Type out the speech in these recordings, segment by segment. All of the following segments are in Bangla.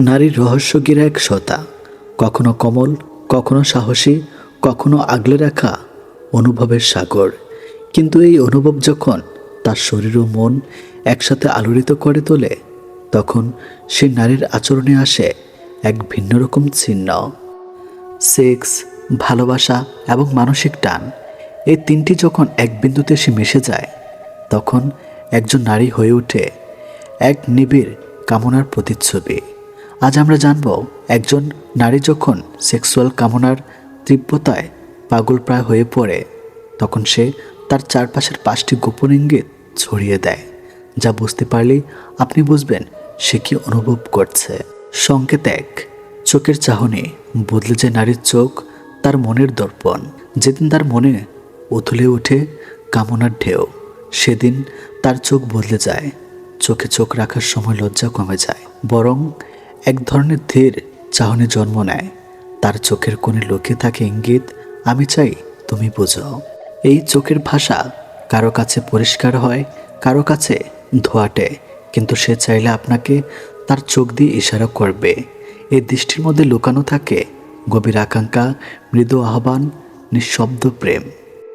নারীর রহস্যগিরা এক সতা? কখনো কমল, কখনো সাহসী, কখনো আগলে রাখা অনুভবের সাগর। কিন্তু এই অনুভব যখন তার শরীর ও মন একসাথে আলোড়িত করে তোলে, তখন সে নারীর আচরণে আসে এক ভিন্ন রকম চিহ্ন সেক্স, ভালোবাসা এবং মানসিক টান, এই তিনটি যখন এক বিন্দুতে সে মিশে যায়, তখন একজন নারী হয়ে ওঠে এক নিবিড় কামনার প্রতিচ্ছবি। আজ আমরা জানব একজন নারী যখন সেক্সুয়াল কামনার তীব্রতায় পাগল প্রায় হয়ে পড়ে, তখন সে তার চারপাশের পাঁচটি গোপন ইঙ্গিত ছড়িয়ে দেয়, যা বুঝতে পারলেই আপনি বুঝবেন সে কি অনুভব করছে। সংকেত এক, চোখের চাহনি বদলে যায় নারীর চোখ, তার মনের দর্পণ। যেদিন তার মনে উথলে ওঠে কামনার ঢেউ, সেদিন তার চোখ বদলে যায়, চোখে চোখ রাখার সময় লজ্জা কমে যায়। বরং এক ধরনের ধীর চাহনি জন্ম নেয়। তার চোখের কোণে লুকিয়ে থাকে ইঙ্গিত, আমি চাই তুমি বুঝো এই চোখের ভাষা কারও কাছে পরিষ্কার হয়, কারও কাছে ধোয়াটে, কিন্তু সে চাইলে আপনাকে তার চোখ দিয়ে ইশারা করবে। এই দৃষ্টির মধ্যে লুকানো থাকে গভীর আকাঙ্ক্ষা, মৃদু আহ্বান, নিঃশব্দ প্রেম।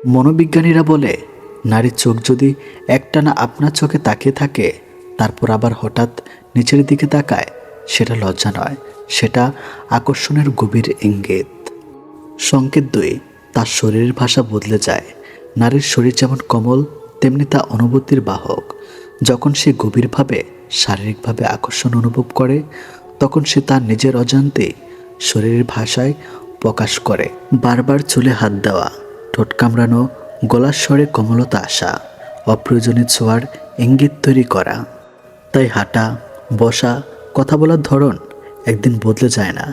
মনোবিজ্ঞানীরা বলে, নারীর চোখ যদি একটানা আপনার চোখে তাকিয়ে থাকে, তারপর আবার হঠাৎ নিচের দিকে তাকায় সেটা লজ্জা নয়, সেটা আকর্ষণের গভীর ইঙ্গিত। সংকেত দুই, তার শরীরের ভাষা বদলে যায়। নারীর শরীর যেমন কমল, তেমনি তা অনুভূতির বাহক। যখন সে গভীরভাবে, শারীরিকভাবে আকর্ষণ অনুভব করে, তখন সে তার নিজের অজান্তে শরীরের ভাষায় প্রকাশ করে। বারবার চুলে হাত দেওয়া, ঠোঁট কামড়ানো, গলার স্বরে কমলতা আসা, অপ্রয়োজনীয় ছোঁয়ার ইঙ্গিত তৈরি করা। তাই হাঁটা, বসা কথা বলার ধরন একদিন বদলে যায় না,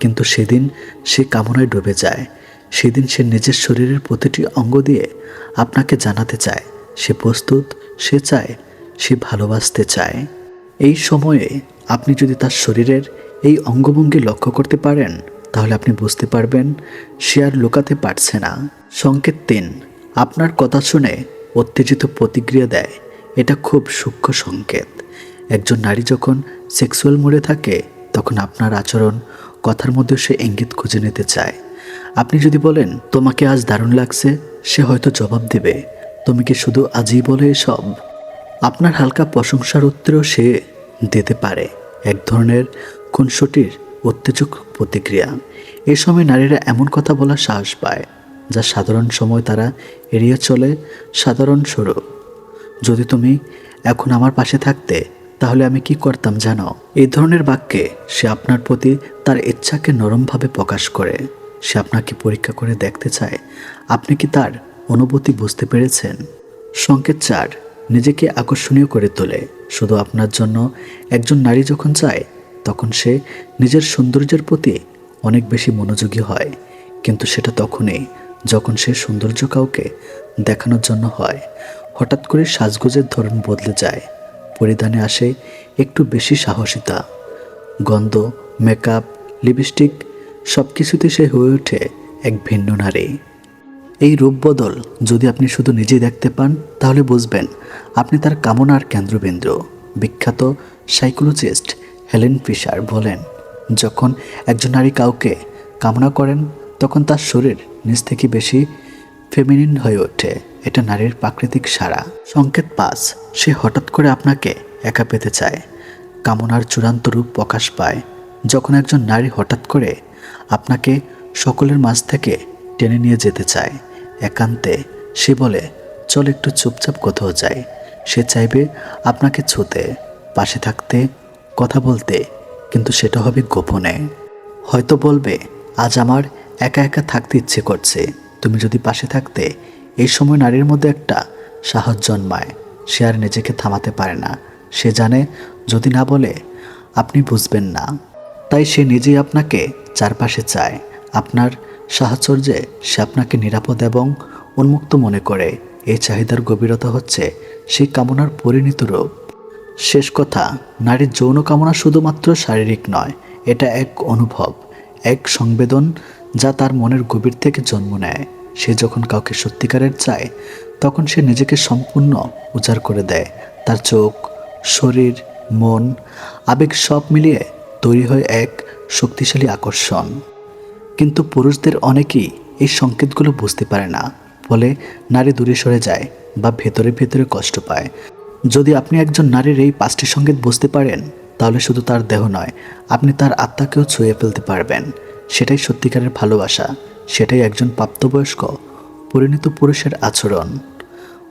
কিন্তু সেদিন সে কামনায় ডুবে যায়। সেদিন সে নিজের শরীরের প্রতিটি অঙ্গ দিয়ে আপনাকে জানাতে চায়, সে প্রস্তুত, সে চায়, সে ভালোবাসতে চায়। এই সময়ে আপনি যদি তার শরীরের এই অঙ্গভঙ্গি লক্ষ্য করতে পারেন, তাহলে আপনি বুঝতে পারবেন সে আর লুকাতে পারছে না। সংকেত তিন, আপনার কথা শুনে উত্তেজিত প্রতিক্রিয়া দেয়। এটা খুব সূক্ষ্ম সংকেত। একজন নারী যখন সেক্সুয়াল মোড়ে থাকে, তখন আপনার আচরণ, কথার মধ্যে সে ইঙ্গিত খুঁজে নিতে চায়। আপনি যদি বলেন, তোমাকে আজ দারুণ লাগছে সে হয়তো জবাব দেবে, তুমি কি শুধু আজই বলে এসব? আপনার হালকা প্রশংসার উত্তরও সে দিতে পারে। এক ধরনের খুনসটির উত্তেজক প্রতিক্রিয়া। এ সময় নারীরা এমন কথা বলার সাহস পায়, যা সাধারণ সময় তারা এড়িয়ে চলে সাধারণ স্বরূপ যদি তুমি এখন আমার পাশে থাকতে তাহলে আমি কি করতাম জানো? এই ধরনের বাক্যে সে আপনার প্রতি তার ইচ্ছাকে নরমভাবে প্রকাশ করে। সে আপনাকে পরীক্ষা করে দেখতে চায়। আপনি কি তার অনুভূতি বুঝতে পেরেছেন? সংকেত চার, নিজেকে আকর্ষণীয় করে তোলে। শুধু আপনার জন্য, একজন নারী যখন চায়, তখন সে নিজের সৌন্দর্যের প্রতি অনেক বেশি মনোযোগী হয়। কিন্তু সেটা তখনই যখন সে সৌন্দর্য কাউকে দেখানোর জন্য হয়। হঠাৎ করে সাজগোজের ধরন বদলে যায়। পরিধানে আসে একটু বেশি সাহসিতা। গন্ধ, মেকআপ, লিপস্টিক সব কিছুতে সে হয়ে ওঠে এক ভিন্ন নারী। এই রূপ বদল যদি আপনি শুধু নিজে দেখতে পান, তাহলে বুঝবেন আপনি তার কামনার কেন্দ্রবিন্দু। বিখ্যাত সাইকোলজিস্ট হেলেন ফিশার বলেন, যখন একজন নারী কাউকে কামনা করেন, তখন তার শরীর নিজ থেকে বেশি ফেমিনিন হয়ে ওঠে। এটা নারীর প্রাকৃতিক সারা সংকেত পাস। সে হঠাৎ করে আপনাকে একা পেতে চায়। কামনার চূড়ান্ত রূপ প্রকাশ পায়। যখন একজন নারী হঠাৎ করে আপনাকে সকলের মাঝ থেকে টেনে নিয়ে যেতে চায়, একান্তে সে বলে, চল একটু চুপচাপ কোথাও যায় সে চাইবে আপনাকে ছুতে, পাশে থাকতে, কথা বলতে, কিন্তু সেটা হবে গোপনে। হয়তো বলবে, আজ আমার একা একা থাকতে ইচ্ছে করছে। তুমি যদি পাশে থাকতে এই সময় নারীর মধ্যে একটা সাহস জন্মায়। সে আর নিজেকে থামাতে পারে না। সে জানে, যদি না বলে, আপনি বুঝবেন না। তাই সে নিজেই আপনাকে চারপাশে চায়। আপনার সাহচর্যে সে আপনাকে নিরাপদ এবং উন্মুক্ত মনে করে। এই চাহিদার গভীরতা হচ্ছে সেই কামনার পরিণত রূপ। শেষ কথা, নারীর যৌন কামনা শুধুমাত্র শারীরিক নয়, এটা এক অনুভব, এক সংবেদন যা তার মনের গভীর থেকে জন্ম নেয়। সে যখন কাউকে সত্যিকারের চায়, তখন সে নিজেকে সম্পূর্ণ উজাড় করে দেয়। তার চোখ, শরীর, মন, আবেগ সব মিলিয়ে তৈরি হয় এক শক্তিশালী আকর্ষণ। কিন্তু পুরুষদের অনেকেই এই সংকেতগুলো বুঝতে পারে না, ফলে নারী দূরে সরে যায় বা ভেতরে ভেতরে কষ্ট পায়। যদি আপনি একজন নারীর এই পাঁচটি সংকেত বুঝতে পারেন, তাহলে শুধু তার দেহ নয়, আপনি তার আত্মাকেও ছুঁয়ে ফেলতে পারবেন। সেটাই সত্যিকারের ভালোবাসা। সেটাই একজন প্রাপ্তবয়স্ক, পরিণত পুরুষের আচরণ।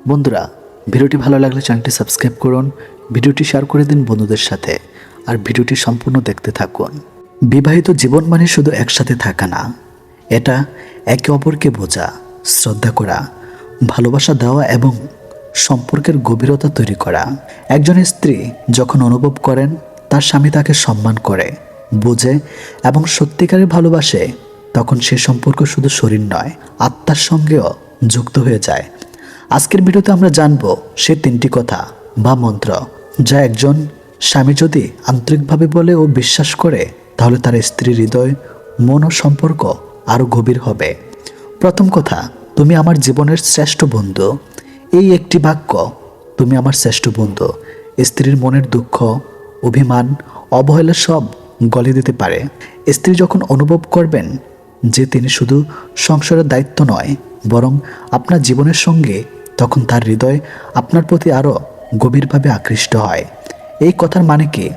বন্ধুরা, ভিডিওটি ভালো লাগলে চ্যানেলটি সাবস্ক্রাইব করুন, ভিডিওটি শেয়ার করে দিন বন্ধুদের সাথে, আর ভিডিওটি সম্পূর্ণ দেখতে থাকুন। বিবাহিত জীবন মানে শুধু একসাথে থাকা না, এটা একে অপরকে বোঝা, শ্রদ্ধা করা, ভালোবাসা দেওয়া এবং সম্পর্কের গভীরতা তৈরি করা। একজন স্ত্রী যখন অনুভব করেন, তার স্বামী তাকে সম্মান করে, বোঝে এবং সত্যিকারের ভালোবাসে তখন সে সম্পর্ক শুধু শরীর নয়, আত্মার সঙ্গেও যুক্ত হয়ে যায়। আজকের ভিডিওতে আমরা জানব সে তিনটি কথা বা মন্ত্র যা একজন স্বামী যদি আন্তরিকভাবে বলে ও বিশ্বাস করে, তাহলে তার স্ত্রীর হৃদয়, মন ও সম্পর্ক আরও গভীর হবে। প্রথম কথা, তুমি আমার জীবনের শ্রেষ্ঠ বন্ধু। এই একটি বাক্য, তুমি আমার শ্রেষ্ঠ বন্ধু। স্ত্রীর মনের দুঃখ, অভিমান, অবহেলা সব গলে দিতে পারে। স্ত্রী যখন অনুভব করবেন যে তিনি শুধু সংসারের দায়িত্ব নয়, বরং আপনার জীবনের সঙ্গে তখন তার হৃদয় আপনার প্রতি আরও গভীরভাবে আকৃষ্ট হয়। এই কথার মানে কি?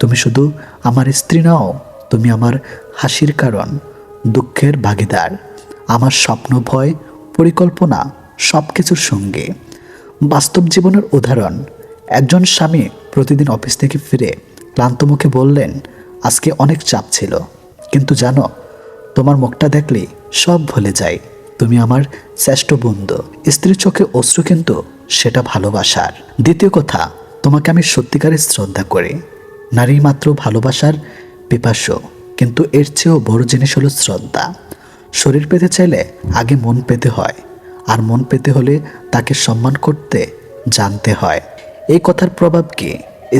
তুমি শুধু আমার স্ত্রী নাও, তুমি আমার হাসির কারণ, দুঃখের ভাগিদার, আমার স্বপ্ন, ভয়, পরিকল্পনা সব কিছুর সঙ্গে। বাস্তব জীবনের উদাহরণ, একজন স্বামী প্রতিদিন অফিস থেকে ফিরে ক্লান্ত মুখে বললেন, আজকে অনেক চাপ ছিল। কিন্তু জানো তোমার মুখটা দেখলে সব ভুলে যায়। তুমি আমার শ্রেষ্ঠ বন্ধু। স্ত্রীর চোখে অশ্রু কিন্তু সেটা ভালোবাসার। দ্বিতীয় কথা, তোমাকে আমি সত্যিকারের শ্রদ্ধা করি। নারী মাত্র ভালোবাসার পিপাস্য কিন্তু এর চেয়েও বড় জিনিস হলো শ্রদ্ধা। শরীর পেতে চাইলে আগে মন পেতে হয়, আর মন পেতে হলে তাকে সম্মান করতে জানতে হয়। এই কথার প্রভাব কি?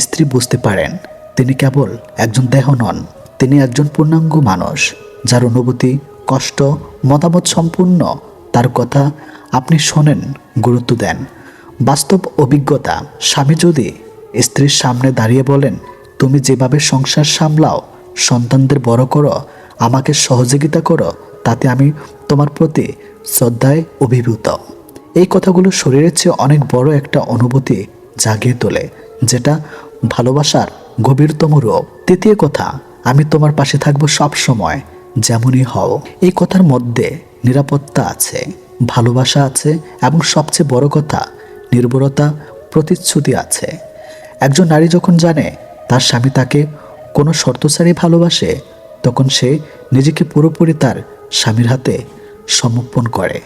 স্ত্রী বুঝতে পারেন, তিনি কেবল একজন দেহ নন, তিনি একজন পূর্ণাঙ্গ মানুষ। যার অনুভূতি, কষ্ট, মতামত সম্পূর্ণ, তার কথা আপনি শোনেন, গুরুত্ব দেন। বাস্তব অভিজ্ঞতা, স্বামী যদি স্ত্রীর সামনে দাঁড়িয়ে বলেন, তুমি যেভাবে সংসার সামলাও, সন্তানদের বড় করো, আমাকে সহযোগিতা করো, তাতে আমি তোমার প্রতি শ্রদ্ধায় অভিভূত। এই কথাগুলো শরীরের চেয়ে অনেক বড় একটা অনুভূতি জাগিয়ে তোলে, যেটা ভালোবাসার গভীরতম রূপ। তৃতীয় কথা, আমি তোমার পাশে থাকব সব সময় যেমনই হও, এই কথার মধ্যে নিরাপত্তা আছে, ভালোবাসা আছে এবং সবচেয়ে বড় কথা নির্ভরতা প্রতিশ্রুতি আছে। একজন নারী যখন জানে তার স্বামী তাকে কোনো শর্ত ছাড়াই ভালোবাসে, তখন সে নিজেকে পুরোপুরি তার স্বামীর হাতে সমর্পণ করে।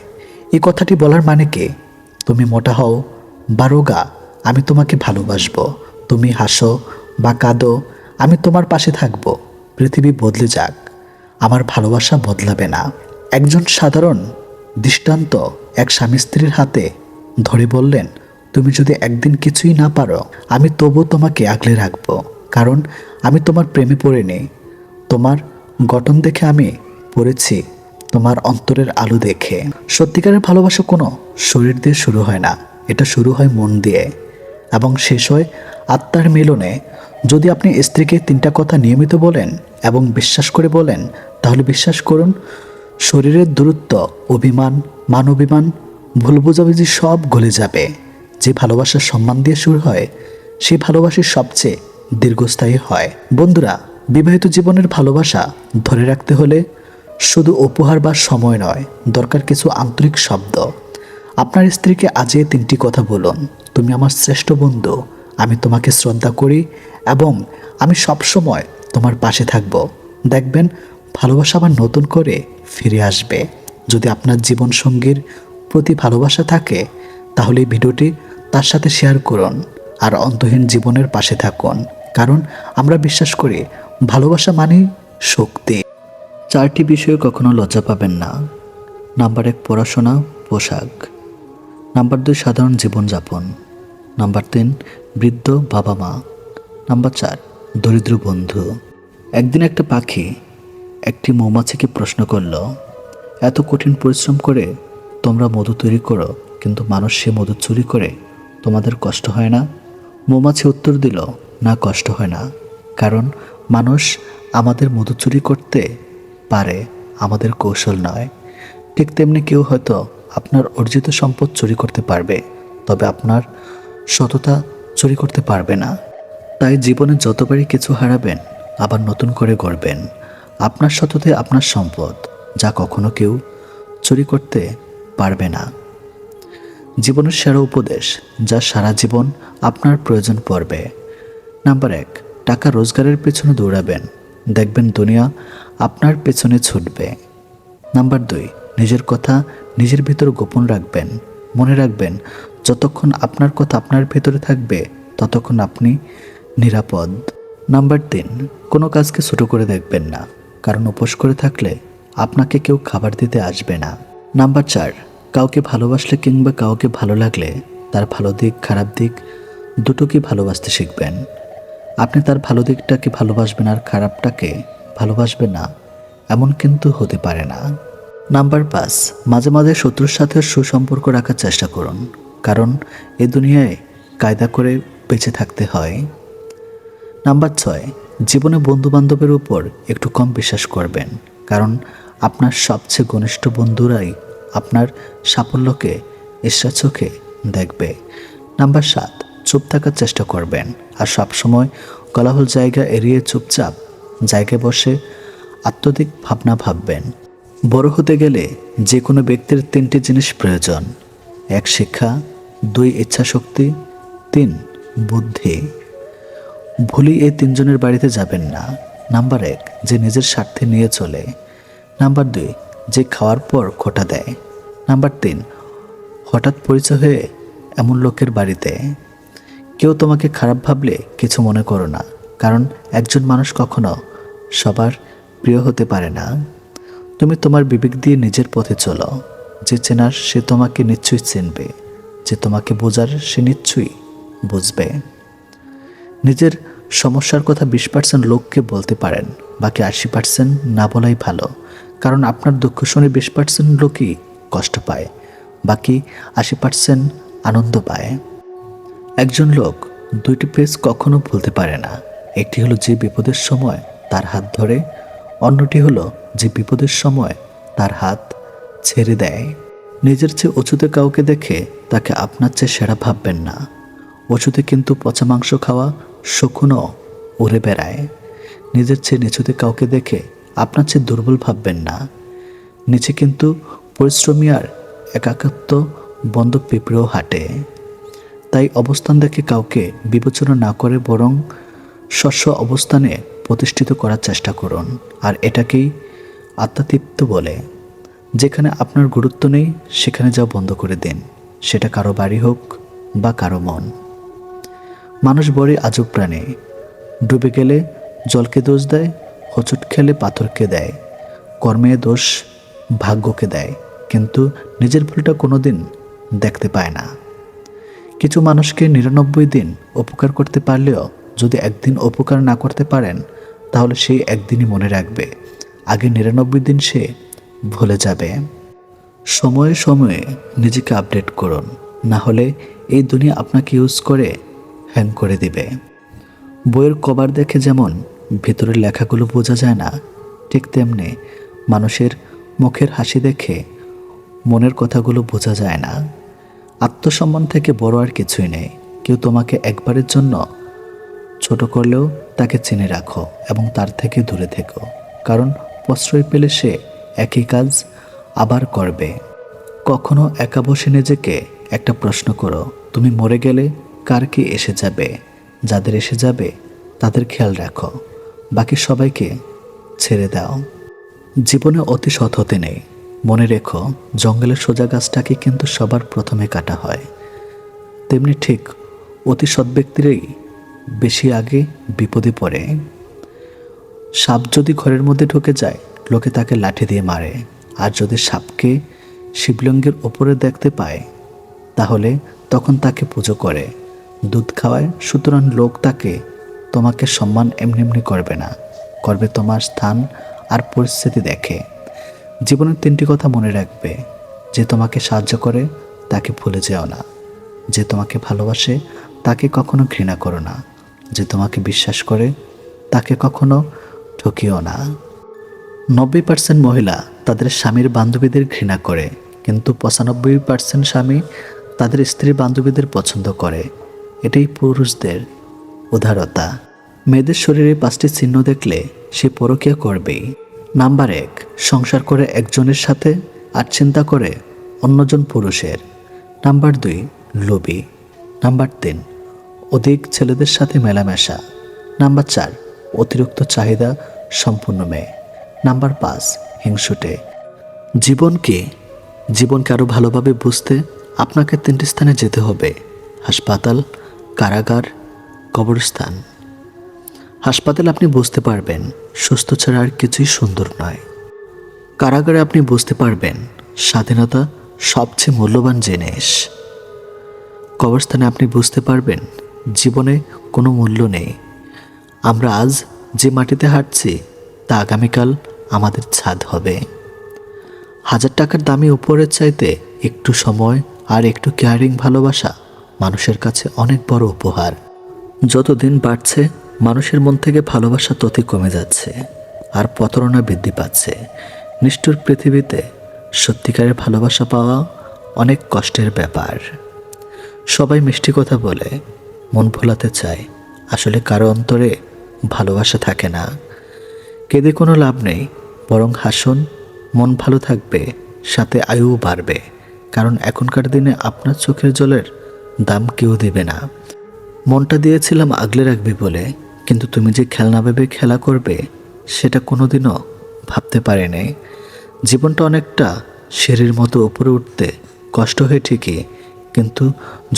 এই কথাটি বলার মানে কি? তুমি মোটা হও বা রোগা আমি তোমাকে ভালোবাসবো। তুমি হাসো বা কাঁদো, আমি তোমার পাশে থাকব। পৃথিবী বদলে যাক। আমার ভালোবাসা বদলাবে না। একজন সাধারণ, দৃষ্টান্ত এক স্বামী স্ত্রীর হাতে ধরে বললেন, তুমি যদি একদিন কিছুই না পারো, আমি তবু তোমাকে আগলে রাখব। কারণ আমি তোমার প্রেমে পড়ে নেই তোমার গঠন দেখে আমি পড়েছি। তোমার অন্তরের আলো দেখে। সত্যিকারের ভালোবাসা কোনো শরীর দিয়ে শুরু হয় না। এটা শুরু হয় মন দিয়ে এবং শেষ হয় আত্মার মিলনে। যদি আপনি স্ত্রীকে তিনটা কথা নিয়মিত বলেন এবং বিশ্বাস করে বলেন তাহলে বিশ্বাস করুন, শরীরের দূরত্ব, অভিমান মান অভিমান ভুল বোঝাবুঝি সব গলে যাবে। যে ভালোবাসার সম্মান দিয়ে শুরু হয় সেই ভালোবাসা সবচেয়ে দীর্ঘস্থায়ী হয়। বন্ধুরা, বিবাহিত জীবনের ভালোবাসা ধরে রাখতে হলে শুধু উপহার বা সময় নয়, দরকার কিছু আন্তরিক শব্দ। আপনার স্ত্রীকে আজ এই তিনটি কথা বলুন। তুমি আমার শ্রেষ্ঠ বন্ধু, আমি তোমাকে শ্রদ্ধা করি এবং আমি সবসময় তোমার পাশে থাকব। দেখবেন ভালোবাসা আবার নতুন করে ফিরে আসবে। যদি আপনার জীবন সঙ্গীর প্রতি ভালোবাসা থাকে, তাহলে ভিডিওটি তার সাথে শেয়ার করুন আর অন্তহীন জীবনের পাশে থাকুন। কারণ আমরা বিশ্বাস করি, ভালোবাসা মানেই শক্তি। চারটি বিষয়ে কখনো লজ্জা পাবেন না। নাম্বার এক, পড়াশোনা, পোশাক। নাম্বার দুই, সাধারণ জীবনযাপন। নাম্বার তিন, বৃদ্ধ বাবা মা নাম্বার চার, দরিদ্র বন্ধু। একদিন একটা পাখি একটি মৌমাছিকে প্রশ্ন করল, এত কঠিন পরিশ্রম করে তোমরা মধু তৈরি করো, কিন্তু মানুষ সে মধু চুরি করে তোমাদের কষ্ট হয় না? মৌমাছি উত্তর দিল, না, কষ্ট হয় না, কারণ মানুষ আমাদের মধু চুরি করতে পারে, আমাদের কৌশল নয়। ঠিক তেমনি কেউ হয়তো আপনার অর্জিত সম্পদ চুরি করতে পারবে, তবে আপনার সততা চুরি করতে পারবে না। তাই জীবনে যতবারই কিছু হারাবেন, আবার নতুন করে গড়বেন। আপনার সততাই আপনার সম্পদ, যা কখনো কেউ চুরি করতে পারবে না। জীবনের সেরা উপদেশ, যা সারা জীবন আপনার প্রয়োজন পড়বে। নাম্বার এক, টাকা রোজগারের পেছনে দৌড়াবেন। দেখবেন দুনিয়া আপনার পেছনে ছুটবে। নাম্বার দুই, নিজের কথা নিজের ভিতর গোপন রাখবেন। মনে রাখবেন, যতক্ষণ আপনার কথা আপনার ভেতরে থাকবে, ততক্ষণ আপনি নিরাপদ। নাম্বার তিন, কোনো কাজকে ছোটো করে দেখবেন না। কারণ উপোস করে থাকলে আপনাকে কেউ খাবার দিতে আসবে না। নাম্বার চার, কাউকে ভালোবাসলে কিংবা কাউকে ভালো লাগলে তার ভালো দিক, খারাপ দিক দুটোকে ভালোবাসতে শিখবেন। আপনি তার ভালো দিকটাকে ভালোবাসবেন আর খারাপটাকে ভালোবাসবেন না, এমন কিন্তু হতে পারে না। নাম্বার পাঁচ, মাঝে মাঝে শত্রুর সাথে সুসম্পর্ক রাখার চেষ্টা করুন, কারণ এ দুনিয়ায় কায়দা করে বেঁচে থাকতে হয়। নাম্বার ছয় জীবনে বন্ধু বান্ধবের উপর একটু কম বিশ্বাস করবেন, কারণ আপনার সবচেয়ে ঘনিষ্ঠ বন্ধুরাই আপনার সাফল্যকে ঈর্ষা চোখে দেখবে। নাম্বার সাত, চুপ থাকার চেষ্টা করবেন, আর সবসময় কলাহল জায়গা এড়িয়ে চুপচাপ জায়গায় বসে আত্মদিক ভাবনা ভাববেন। বড় হতে গেলে যে কোনো ব্যক্তির তিনটি জিনিস প্রয়োজন, এক শিক্ষা, দুই ইচ্ছাশক্তি, তিন বুদ্ধি। ভুলি এই তিনজনের বাড়িতে যাবেন না। নাম্বার এক, যে নিজের স্বার্থে নিয়ে চলে। নাম্বার দুই, যে খাওয়ার পর খোটা দেয়। নাম্বার তিন, হঠাৎ পরিচয় হয়ে এমন লোকের বাড়িতে। কেউ তোমাকে খারাপ ভাবলে কিছু মনে করো না, কারণ একজন মানুষ কখনো সবার প্রিয় হতে পারে না। তুমি তোমার বিবেক দিয়ে নিজের পথে চলো। যে চেনার সে তোমাকে নিশ্চয়ই চিনবে। যে তোমাকে বোঝার সে নিশ্চয়ই বুঝবে। নিজের সমস্যার কথা বিশ পার্সেন্ট লোককে বলতে পারেন, বাকি আশি পার্সেন্ট না বলাই ভালো। কারণ আপনার দুঃখ শুনে বিশ পার্সেন্ট লোকই কষ্ট পায়, বাকি আশি পার্সেন্ট আনন্দ পায়। একজন লোক দুইটি পেজ কখনো ভুলতে পারে না। একটি হলো যে বিপদের সময় তার হাত ধরে, অন্যটি হলো যে বিপদের সময় তার হাত ছেড়ে দেয়। নিজের চেয়ে উঁচুতে কাউকে দেখে তাকে আপনার চেয়ে সেরা ভাববেন না। উঁচুতে কিন্তু পচা মাংস খাওয়া শকুনও উড়ে বেড়ায়। নিজের চেয়ে নিচুতে কাউকে দেখে আপনার চেয়ে দুর্বল ভাববেন না। নিচে কিন্তু পরিশ্রমী আর একাকত্ব বন্ধ পিঁপড়েও হাঁটে। তাই অবস্থান দেখে কাউকে বিবেচনা না করে বরং শস্য অবস্থানে প্রতিষ্ঠিত করার চেষ্টা করুন। আর এটাকেই আত্মাতৃপ্ত বলে, যেখানে আপনার গুরুত্ব নেই, সেখানে যাও বন্ধ করে দিন। সেটা কারও বাড়ি হোক বা কারও মন। মানুষ বড়ই আজব প্রাণী। ডুবে গেলে জলকে দোষ দেয়, হোঁচট খেলে পাথরকে দেয়। কর্মে দোষ ভাগ্যকে দেয়, কিন্তু নিজের ভুলটা কোনোদিন দেখতে পায় না। কিছু মানুষকে নিরানব্বই দিন উপকার করতে পারলেও যদি একদিন উপকার না করতে পারেন, তাহলে সেই একদিনই মনে রাখবে। আগে নিরানব্বই দিন সে ভুলে যাবে। সময়ে সময়ে নিজেকে আপডেট করুন। না হলে এই দুনিয়া আপনাকে ইউজ করে হ্যাং করে দিবে। বইয়ের কভার দেখে যেমন ভিতরের লেখাগুলো বোঝা যায় না, ঠিক তেমনি মানুষের মুখের হাসি দেখে মনের কথাগুলো বোঝা যায় না। আত্মসম্মান থেকে বড় আর কিছুই নেই। কেউ তোমাকে একবারের জন্য ছোট করলেও তাকে চিনে রাখো এবং তার থেকে দূরে থেকো। কারণ প্রশ্রয় পেলে সে একই কাজ আবার করবে। কখনো একা বসে নিজেকে একটা প্রশ্ন করো, তুমি মরে গেলে কার কি এসে যাবে, যাদের এসে যাবে, তাদের খেয়াল রাখো। বাকি সবাইকে ছেড়ে দাও। জীবনে অতি সৎ হতে নেই। মনে রেখো, জঙ্গলের সোজা গাছটাকে কিন্তু সবার প্রথমে কাটা হয়। তেমনি ঠিক অতি সৎ ব্যক্তিরই বেশি আগে বিপদে পড়ে। সাপ যদি ঘরের মধ্যে ঢুকে যায়, লোকে তাকে লাঠি দিয়ে মারে। আর যদি সাপকে শিবলিঙ্গের ওপরে দেখতে পায়, তাহলে তখন তাকে পুজো করে। দুধ খাওয়ায়, সুতরাং লোক তাকে, তোমাকে সম্মান এমনি এমনি করবে না। করবে তোমার স্থান আর পরিস্থিতি দেখে। জীবনের তিনটি কথা মনে রাখবে। যে তোমাকে সাহায্য করে, তাকে ভুলে যেও না। যে তোমাকে ভালোবাসে, তাকে কখনো ঘৃণা করো না। যে তোমাকে বিশ্বাস করে, তাকে কখনো ঠকিও না। নব্বই পার্সেন্ট মহিলা তাদের স্বামীর বান্ধবীদের ঘৃণা করে, কিন্তু পঁচানব্বই পার্সেন্ট স্বামী তাদের স্ত্রীর বান্ধবীদের পছন্দ করে। এটাই পুরুষদের উদারতা। মেয়েদের শরীরে পাঁচটি চিহ্ন দেখলে সে পরকীয়া করবেই। নাম্বার এক, সংসার করে একজনের সাথে আর চিন্তা করে অন্যজন পুরুষের। নাম্বার দুই, লোভী। নাম্বার তিন, অধিক ছেলেদের সাথে মেলামেশা। নাম্বার চার, অতিরিক্ত চাহিদা সম্পূর্ণ মেয়ে। নাম্বার পাঁচ, হিংসুটে। জীবনকে জীবনকে আরও ভালোভাবে বুঝতে আপনাকে তিনটি স্থানে যেতে হবে। হাসপাতাল কারাগার, কবরস্থান। হাসপাতালে আপনি বুঝতে পারবেন, সুস্থ ছাড়া আর কিছুই সুন্দর নয়। কারাগারে আপনি বুঝতে পারবেন, স্বাধীনতা সবচেয়ে মূল্যবান জিনিস। কবরস্থানে আপনি বুঝতে পারবেন, জীবনে কোনো মূল্য নেই। আমরা আজ যে মাটিতে হাঁটছি, তা আগামীকাল আমাদের ছাদ হবে। হাজার টাকার দামি উপরের চাইতে একটু সময় আর একটু কেয়ারিং ভালোবাসা মানুষের কাছে অনেক বড় উপহার। যত দিন বাড়ছে, মানুষের মন থেকে ভালোবাসা ততই কমে যাচ্ছে, আর প্রতারণা বৃদ্ধি পাচ্ছে। নিষ্ঠুর পৃথিবীতে সত্যিকারের ভালোবাসা পাওয়া অনেক কষ্টের ব্যাপার। সবাই মিষ্টি কথা বলে, মন ভোলাতে চায়। আসলে কারও অন্তরে ভালোবাসা থাকে না। কেঁদে কোনো লাভ নেই, বরং হাসুন, মন ভালো থাকবে, সাথে আয়ুও বাড়বে। কারণ এখনকার দিনে আপনার চোখের জলের দাম কেউ দেবে না। মনটা দিয়েছিলাম আগলে রাখবি বলে, কিন্তু তুমি যে খেলনা ভেবে খেলা করবে, সেটা কোনোদিনও ভাবতে পারেনি। জীবনটা অনেকটা সিঁড়ির মতো উপরে উঠতে কষ্ট হয় ঠিকই, কিন্তু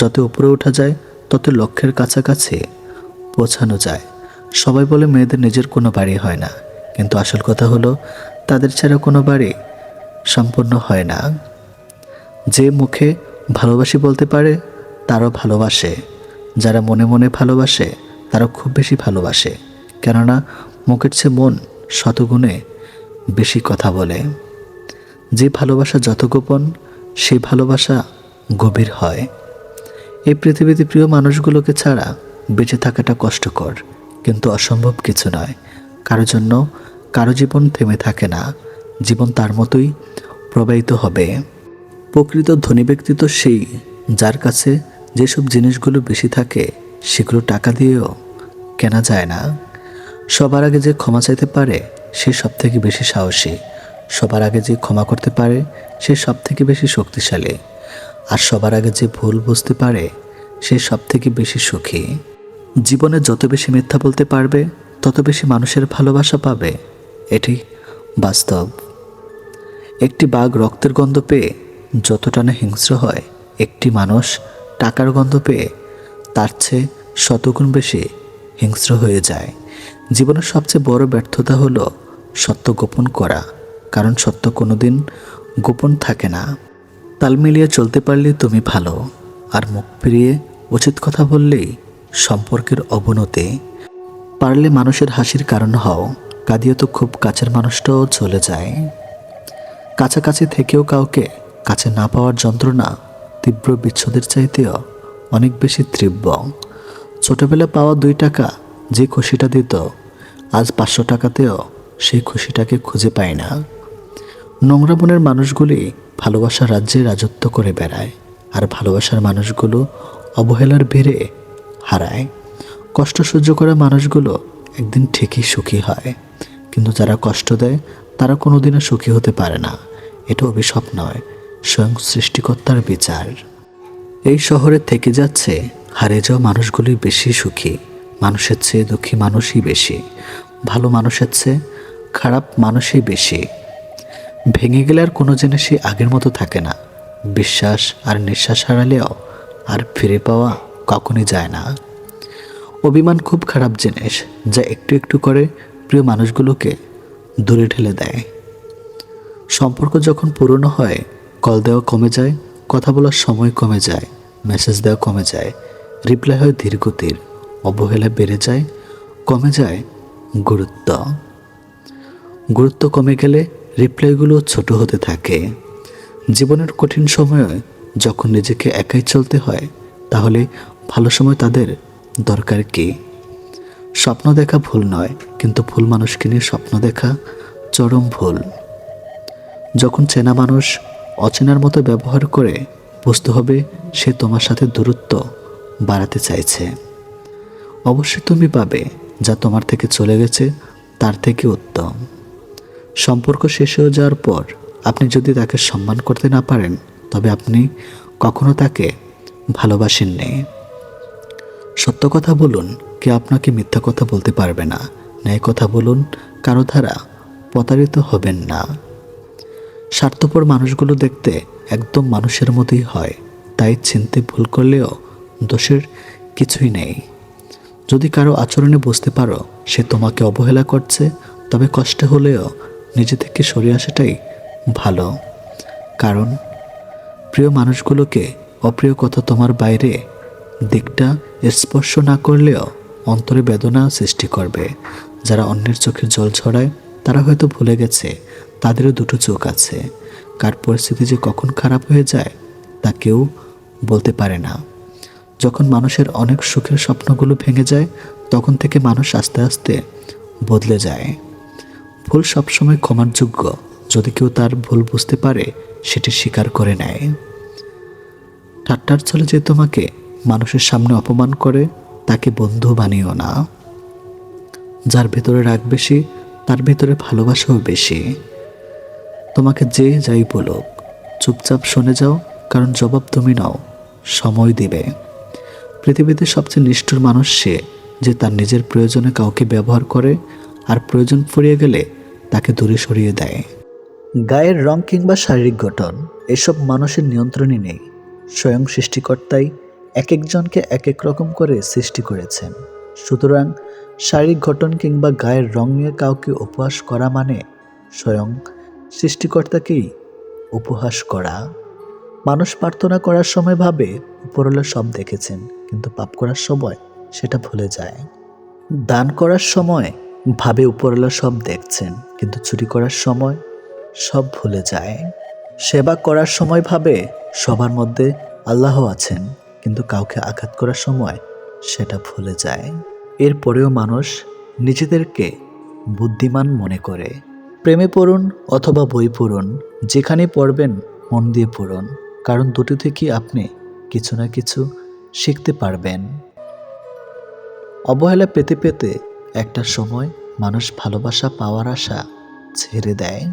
যত উপরে ওঠা যায়, তত লক্ষ্যের কাছাকাছি পৌঁছানো যায়। সবাই বলে মেয়েদের নিজের কোনো বাড়ি হয় না, কিন্তু আসল কথা হলো, তাদের ছাড়া কোনো বাড়ি সম্পূর্ণ হয় না। যে মুখে ভালোবাসি বলতে পারে তারও ভালোবাসে। যারা মনে মনে ভালোবাসে তারা খুব বেশি ভালোবাসে। কেননা মুখের চেয়ে মন শতগুণে বেশি কথা বলে। যে ভালোবাসা যত গোপন সেই ভালোবাসা গভীর হয়। এই পৃথিবীতে প্রিয় মানুষগুলোকে ছাড়া বেঁচে থাকাটা কষ্টকর, কিন্তু অসম্ভব কিছু নয়। কারও জন্য কারও জীবন থেমে থাকে না। জীবন তার মতোই প্রবাহিত হবে। প্রকৃত ধনী ব্যক্তি তো সেই যার কাছে যেসব জিনিসগুলো বেশি থাকে, সেগুলো টাকা দিয়েও কেনা যায় না। সবার আগে যে ক্ষমা চাইতে পারে, সে সব থেকে বেশি সাহসী। সবার আগে যে ক্ষমা করতে পারে, সে সব থেকে বেশি শক্তিশালী। আর সবার আগে যে ভুল বুঝতে পারে, সে সব থেকে বেশি সুখী। জীবনে যত বেশি মিথ্যা বলতে পারবে, তত বেশি মানুষের ভালোবাসা পাবে। এটি বাস্তব। একটি বাঘ রক্তের গন্ধ পেয়ে যতটা না হিংস্র হয়, একটি মানুষ টাকার গন্ধ পেয়ে তার চেয়ে শতগুণ বেশি হিংস্র হয়ে যায়। জীবনের সবচেয়ে বড় ব্যর্থতা হলো সত্য গোপন করা, কারণ সত্য কোনোদিন গোপন থাকে না। তাল মিলিয়ে চলতে পারলে তুমি ভালো, আর মুখ ফিরিয়ে উচিত কথা বললেই সম্পর্কের অবনতি। পারলে মানুষের হাসির কারণ হও, কাঁদিয়ে তো খুব কাছের মানুষটাও চলে যায়। কাছাকাছি থেকেও কাউকে কাছে না পাওয়ার যন্ত্রণা তীব্র বিচ্ছেদের চাইতেও অনেক বেশি তীব্র। ছোটবেলা পাওয়া দুই টাকা যে খুশিটা দিত, আজ পাঁচশো টাকাতেও সেই খুশিটাকে খুঁজে পায় না। নোংরা মনের মানুষগুলি ভালোবাসার রাজ্যে রাজত্ব করে বেড়ায়, আর ভালোবাসার মানুষগুলো অবহেলার ভিড়ে হারায়। কষ্ট সহ্য করা মানুষগুলো একদিন ঠিকই সুখী হয়, কিন্তু যারা কষ্ট দেয়, তারা কোনোদিনও সুখী হতে পারে না। এটা অভিশাপ নয় স্বয়ং সৃষ্টিকর্তার বিচার। এই শহরে থেকে যাচ্ছে হারিয়ে যাওয়া মানুষগুলি বেশি সুখী, মানুষের চেয়ে দুঃখী মানুষই বেশি, ভালো মানুষের চেয়ে খারাপ মানুষই বেশি। ভেঙে গেলে আর কোনো জিনিসই আগের মতো থাকে না। বিশ্বাস আর নিঃশ্বাস হারালেও আর ফিরে পাওয়া কখনই যায় না। অভিমান খুব খারাপ জিনিস যা একটু একটু করে প্রিয় মানুষগুলোকে দূরে ঠেলে দেয়। সম্পর্ক যখন পুরনো হয় কল দেওয়া কমে যায়, কথা বলার সময় কমে যায় মেসেজ দেওয়া কমে যায় রিপ্লাই হয় ধীরগতির, অবহেলা বেড়ে যায়, কমে যায় গুরুত্ব। গুরুত্ব কমে গেলে রিপ্লাইগুলো ছোট হতে থাকে। জীবনের কঠিন সময়ে যখন নিজেকে একাই চলতে হয়, তাহলে ভালো সময় তাদের দরকার কি? স্বপ্ন দেখা ভুল নয়, কিন্তু ভুল মানুষকে নিয়ে স্বপ্ন দেখা চরম ভুল। যখন চেনা মানুষ অচেনার মতো ব্যবহার করে বুঝতে হবে সে তোমার সাথে দূরত্ব বাড়াতে চাইছে। অবশ্যই তুমি পাবে যা তোমার থেকে চলে গেছে, তার থেকে উত্তম। সম্পর্ক শেষ হয়ে যাওয়ার পর আপনি যদি তাকে সম্মান করতে না পারেন, তবে আপনি কখনো তাকে ভালোবাসেননি। সত্য কথা বলুন কে আপনাকে মিথ্যা কথা বলতে পারবে না। ন্যায় কথা বলুন, কারও দ্বারা প্রতারিত হবেন না। স্বার্থপর মানুষগুলো দেখতে একদম মানুষের মতোই হয়। তাই চিনতে ভুল করলেও দোষের কিছুই নেই। যদি কারও আচরণে বুঝতে পারো সে তোমাকে অবহেলা করছে, তবে কষ্ট হলেও নিজে থেকে সরে আসাটাই ভালো। কারণ প্রিয় মানুষগুলোকে অপ্রিয় কথা তোমার বাইরে দিকটা স্পর্শ না করলেও অন্তরে বেদনা সৃষ্টি করবে। যারা অন্যের চোখে জল ছড়ায়, তারা হয়তো ভুলে গেছে তাদেরও দুটো চোখ আছে। কার পরিস্থিতি যে কখন খারাপ হয়ে যায়, তা কেউ বলতে পারে না। যখন মানুষের অনেক সুখের স্বপ্নগুলো ভেঙে যায়, তখন থেকে মানুষ আস্তে আস্তে বদলে যায়। ভুল সবসময় ক্ষমার যোগ্য। যদি কেউ তার ভুল বুঝতে পারে, সেটি স্বীকার করে নেয়। ঠাট্টার ছলে যে তোমাকে মানুষের সামনে অপমান করে, তাকে বন্ধু বানিও না। যার ভেতরে রাগ বেশি, তার ভেতরে ভালোবাসাও বেশি। তোমাকে যে যাই বলুক, চুপচাপ শুনে যাও, কারণ জবাব তুমি নাও, সময় দিবে। পৃথিবীতে সবচেয়ে নিষ্ঠুর মানুষ সে, যে তার নিজের প্রয়োজনে কাউকে ব্যবহার করে, আর প্রয়োজন ফুরিয়ে গেলে তাকে দূরে সরিয়ে দেয়। গায়ের রং কিংবা শারীরিক গঠন, এসব মানুষের নিয়ন্ত্রণই নেই। স্বয়ং সৃষ্টিকর্তাই এক একজনকে এক এক রকম করে সৃষ্টি করেছেন। সুতরাং শারীরিক গঠন কিংবা গায়ের রং নিয়ে কাউকে উপহাস করা মানে স্বয়ং সৃষ্টিকর্তাকেই উপহাস করা। মানুষ প্রার্থনা করার সময় ভাবে, উপরওয়ালা সব দেখেছেন, কিন্তু পাপ করার সময় সেটা ভুলে যায়। দান করার সময় ভাবে, উপরওয়ালা সব দেখছেন, কিন্তু চুরি করার সময় সব ভুলে যায়। সেবা করার সময় ভাবে, সবার মধ্যে আল্লাহ আছেন, কিন্তু কাউকে আঘাত করার সময় সেটা ভুলে যায়। এরপরেও মানুষ নিজেদেরকে বুদ্ধিমান মনে করে। প্রেমে পড়ুন অথবা বই পড়ুন যেখানে পড়বেন মন দিয়ে পড়ুন, কারণ দুটো থেকে আপনি কিছু না কিছু শিখতে পারবেন। অবহেলা পেতে পেতে একটা সময় মানুষ ভালোবাসা পাওয়ার আশা ছেড়ে দেয়।